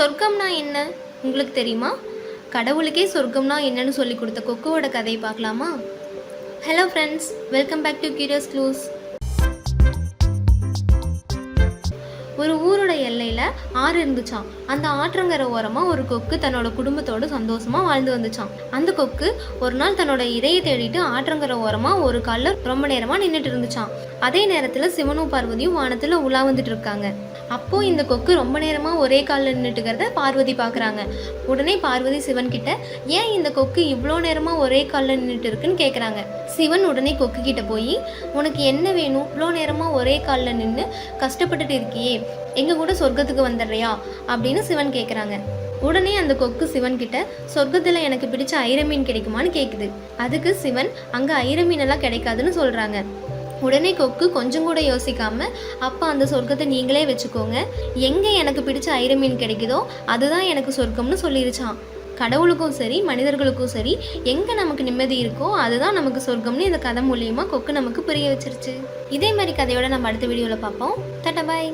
சொர்க்கம்னா என்ன? உங்களுக்கு தெரியுமா? கடவுளுக்கே சொர்க்கம்னா என்னன்னு சொல்லி கொடுத்த கொக்குவோட கதையை பார்க்கலாமா? Hello friends welcome back to Curious Clues ஒரு ஊரோட எல்லையில் ஆறு இருந்துச்சான் அந்த ஆற்றங்கரை ஓரமாக ஒரு கொக்கு தன்னோட குடும்பத்தோடு சந்தோஷமாக வாழ்ந்து வந்துச்சான் அந்த கொக்கு ஒரு நாள் தன்னோட இறையை தேடிட்டு ஆற்றங்கரை ஓரமாக ஒரு காலில் ரொம்ப நேரமாக நின்றுட்டு இருந்துச்சான் அதே நேரத்தில் சிவனும் பார்வதியும் வானத்தில் உலா வந்துட்டு இருக்காங்க. அப்போது இந்த கொக்கு ரொம்ப நேரமாக ஒரே காலில் நின்றுட்டுக்கிறத பார்வதி பார்க்குறாங்க உடனே பார்வதி சிவன் கிட்ட ஏன் இந்த கொக்கு இவ்வளோ நேரமாக ஒரே காலில் நின்றுட்டு இருக்குன்னு கேட்குறாங்க சிவன் உடனே கொக்கு கிட்ட போய் உனக்கு என்ன வேணும்? இவ்வளோ நேரமாக ஒரே காலில் நின்று கஷ்டப்பட்டுட்டு இருக்கியே. எங்கள் கூட சொர்க்கத்துக்கு வந்துடுறியா? அப்படின்னு சிவன் கேட்குறாங்க உடனே அந்த கொக்கு சிவன் கிட்ட சொர்க்கத்தில் எனக்கு பிடிச்ச ஐரமீன் கிடைக்குமான்னு கேட்குது அதுக்கு சிவன் அங்கே ஐரமீன் எல்லாம் கிடைக்காதுன்னு சொல்கிறாங்க உடனே கொக்கு கொஞ்சம் கூட யோசிக்காம அப்போ அந்த சொர்க்கத்தை நீங்களே வச்சுக்கோங்க. எங்கே எனக்கு பிடிச்ச ஐரமீன் கிடைக்குதோ அதுதான் எனக்கு சொர்க்கம்னு சொல்லிருச்சான் கடவுளுக்கும் சரி மனிதர்களுக்கும் சரி எங்கே நமக்கு நிம்மதி இருக்கோ அதுதான் நமக்கு சொர்க்கம்னு இந்த கதை மூலியமாக கொக்கு நமக்கு புரிய வச்சிருச்சு. இதே மாதிரி கதையோட நம்ம அடுத்த வீடியோவில் பார்ப்போம். தட்ட பாய்.